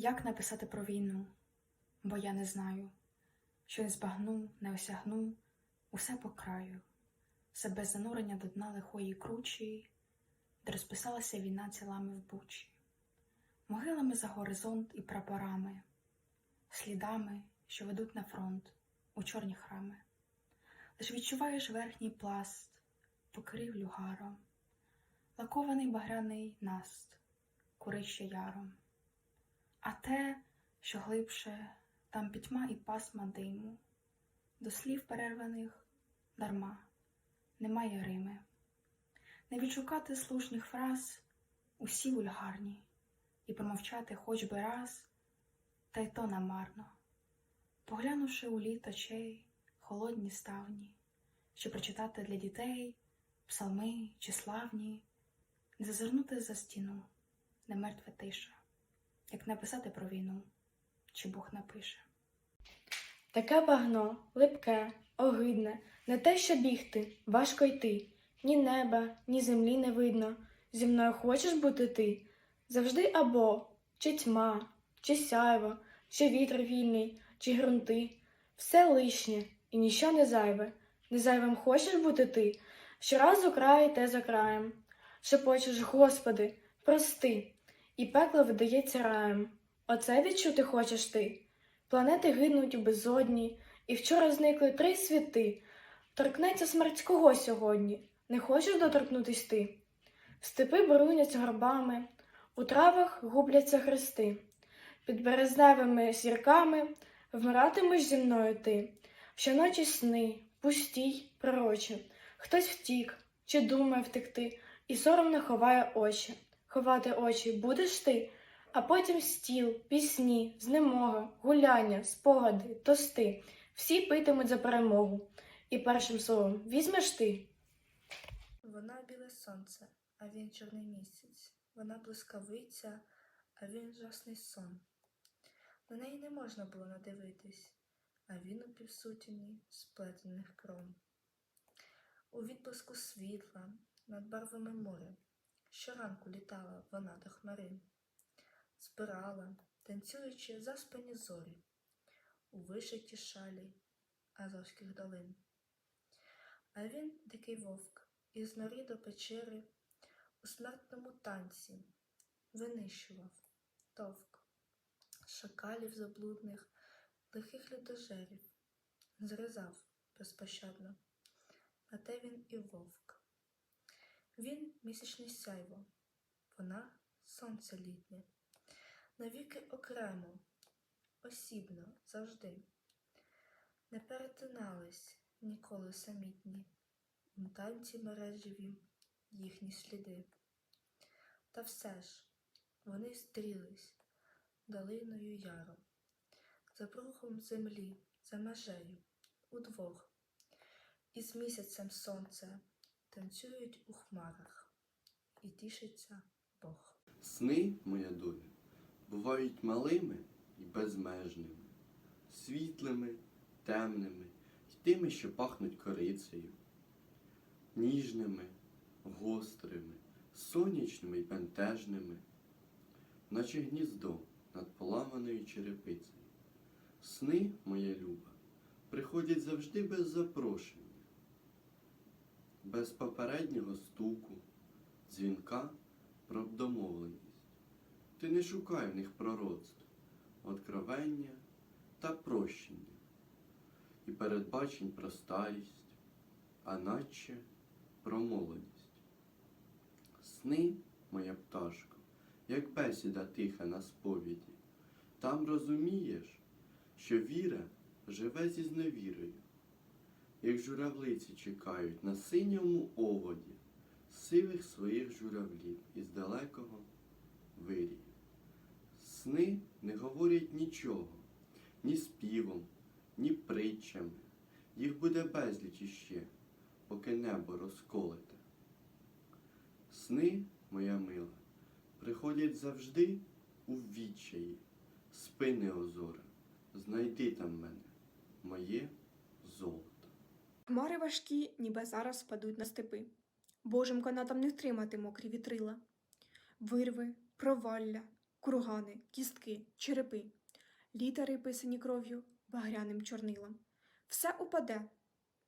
Як написати про війну? Бо я не знаю, що не збагну, не осягну. Усе по краю, все без занурення до дна лихої кручі, де розписалася війна цілами в бучі, могилами за горизонт і прапорами, слідами, що ведуть на фронт у чорні храми. Лиш відчуваєш верхній пласт, покрив люгаром, лакований багряний наст, курище яром. А те, що глибше, там пітьма і пасма диму, до слів перерваних дарма, немає Рими. Не відшукати слушних фраз усі вульгарні, і промовчати хоч би раз, та й то намарно, поглянувши у літ очей холодні ставні, що прочитати для дітей псалми чи славні, зазирнути за стіну, не мертва тиша як написати про війну, чи Бог напише. Таке багно, липке, огидне, не те, що бігти, важко йти. Ні неба, ні землі не видно. Зі мною хочеш бути ти? Завжди або чи тьма, чи сяйво, чи вітер вільний, чи грунти. Все лишнє і ніщо не зайве. Не зайвим хочеш бути ти? Щоразу край те за краєм. Шепочеш, Господи, прости, і пекло видається раєм. Оце відчути хочеш ти? Планети гинуть у безодні, і вчора зникли три світи. Торкнеться смерть кого сьогодні? Не хочеш доторкнутись ти? Степи брунять горбами, у травах губляться хрести. Під березневими зірками вмиратимеш зі мною ти. Щоночі сни, пустій, пророчі. Хтось втік чи думає втекти, і соромно ховає очі. Ховати очі будеш ти, а потім стіл, пісні, знемога, гуляння, спогади, тости. Всі питимуть за перемогу. І першим словом візьмеш ти. Вона біле сонце, а він чорний місяць. Вона блискавиця, а він жасний сон. На неї не можна було надивитись, а він у півсутіні сплетених кром. У відблиску світла над барвами моря щоранку літала вона до хмарин, збирала, танцюючи заспані зорі у вишиті шалі азовських долин. А він дикий вовк, із нори до печери у смертному танці винищував товк, шакалів заблудних, лихих людожерів, зрізав безпощадно, а те він і вовк. Він місячне сяйво, вона сонце літнє, навіки окремо, осібно завжди. Не перетинались ніколи самітні, у танці мережеві їхні сліди. Та все ж вони стрілись долиною яром, за брухом землі, за межею, удвох, і з місяцем сонце танцюють у хмарах, і тішиться Бог. Сни, моя доля, бувають малими і безмежними, світлими, темними і тими, що пахнуть корицею, ніжними, гострими, сонячними і бентежними, наче гніздо над поламаною черепицею. Сни, моя люба, приходять завжди без запрошення, без попереднього стуку, дзвінка про домовленість. Ти не шукай в них пророцтв, откровення та прощення і передбачень про старість, а наче про молодість. Сни, моя пташко, як бесіда тиха на сповіді, там розумієш, що віра живе зі зневірою, як журавлиці чекають на синьому оводі сивих своїх журавлів із далекого вирію. Сни не говорять нічого, ні співом, ні притчами. Їх буде безліч іще, поки небо розколете. Сни, моя мила, приходять завжди у відчаї. Спи, неозора, знайди там мене, моє золото. Хмари важкі, ніби зараз впадуть на степи. Божим канатам не втримати мокрі вітрила. Вирви, провалля, кургани, кістки, черепи, літери, писані кров'ю, багряним чорнилом. Все упаде,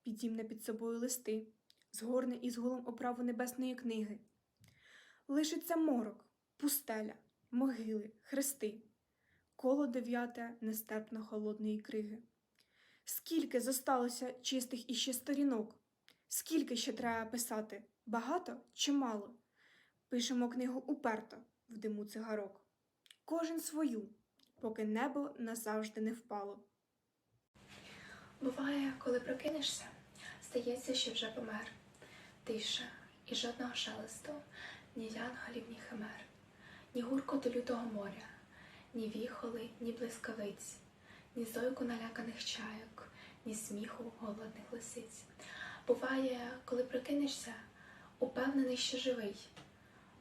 підімне під собою листи, згорне із гулом оправу небесної книги. Лишиться морок, пустеля, могили, хрести, коло дев'яте нестерпно холодної криги. Скільки зосталося чистих іще сторінок? Скільки ще треба писати? Багато чи мало? Пишемо книгу уперто в диму цигарок. Кожен свою, поки небо назавжди не впало. Буває, коли прокинешся, здається, що вже помер. Тиша і жодного шелесту, ні янголів, ні химер, ні гуркоту лютого моря, ні віхоли, ні блискавиць, ні зойку наляканих чайок, ні сміху голодних лисиць. Буває, коли прокинешся, упевнений, що живий,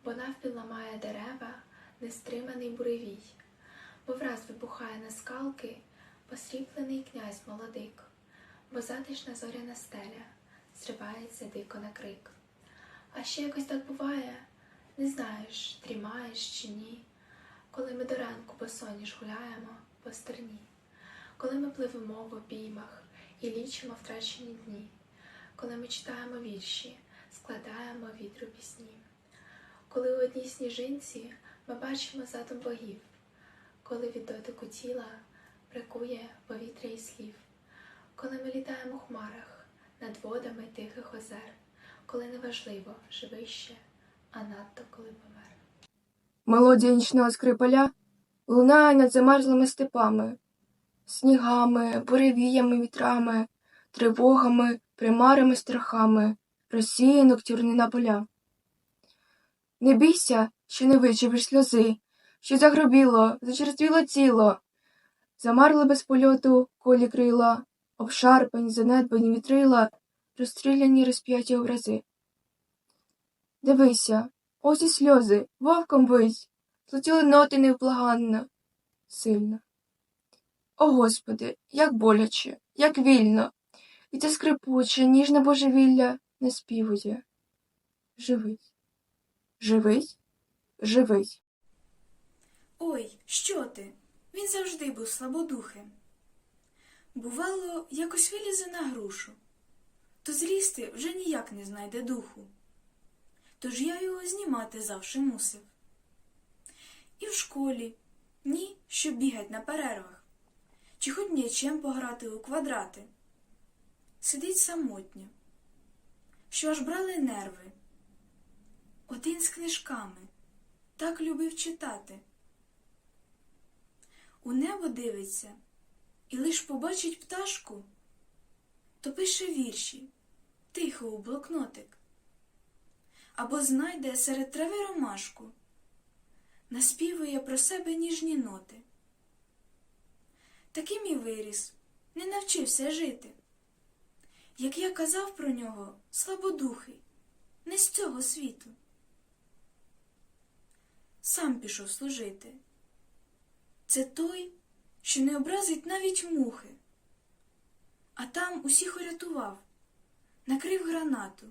бо навпіл ламає дерева, нестриманий буревій, бо враз вибухає на скалки посріблений князь молодик, бо затишна зоряна стеля зривається дико на крик. А ще якось так буває, не знаєш, дрімаєш чи ні, коли ми до ранку босоніж гуляємо по стерні, коли ми пливемо в обіймах і лічимо втрачені дні, коли ми читаємо вірші, складаємо вітру пісні, коли у одній сніжинці ми бачимо задум богів, коли від дотику тіла бракує повітря і слів, коли ми літаємо у хмарах над водами тихих озер, коли неважливо, живий ще, а надто коли помер. Мелодія нічного скрипаля лунає над замерзлими степами, снігами, буревіями, вітрами, тривогами, примарами, страхами, розсіє ноктюрни на поля. Не бійся, що не вичепиш сльози, що загробіло, зачерствіло тіло, замарли без польоту колі крила, обшарпані, занедбані вітрила, розстріляні розп'яті образи. Дивися, ось і сльози, вовком вись, злетіли ноти невблаганно, сильно. О Господи, як боляче, як вільно, і це скрипуче, ніжне божевілля не співує. Живий, живий, живий. Ой, що ти? Він завжди був слабодухим. Бувало, якось вилізе на грушу, то злізти вже ніяк не знайде духу. Тож я його знімати завжди мусив. І в школі ні, щоб бігать на перервах, чи хоч м'ячем пограти у квадрати. Сидить самотньо, що аж брали нерви. Один з книжками так любив читати. У небо дивиться і лиш побачить пташку, то пише вірші тихо у блокнотик. Або знайде серед трави ромашку, наспівує про себе ніжні ноти. Таким і виріс, не навчився жити. Як я казав про нього, слабодухий, не з цього світу. Сам пішов служити. Це той, що не образить навіть мухи, а там усіх урятував, накрив гранату.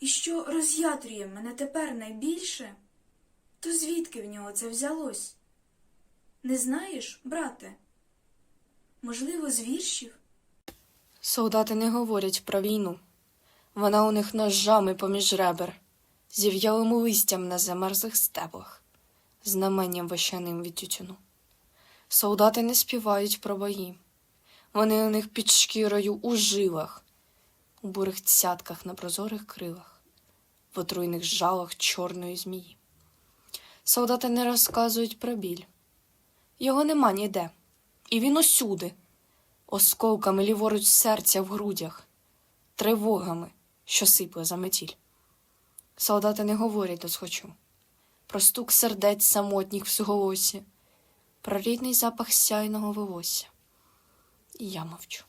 І що роз'ятрює мене тепер найбільше, то звідки в нього це взялось? Не знаєш, брате? Можливо, з віршів? Солдати не говорять про війну. Вона у них ножами поміж ребер, зів'ялим листям на замерзлих стеблах, знаменням вощаним від тютюну. Солдати не співають про бої. Вони у них під шкірою у жилах, у бурих цятках на прозорих крилах, в отруйних жалах чорної змії. Солдати не розказують про біль. Його нема ніде, і він усюди, осколками ліворуч серця в грудях, тривогами, що сипле за метіль. Солдати не говорять досхочу, про стук сердець самотніх в суголосі, про рідний запах сяйного волосся. І я мовчу.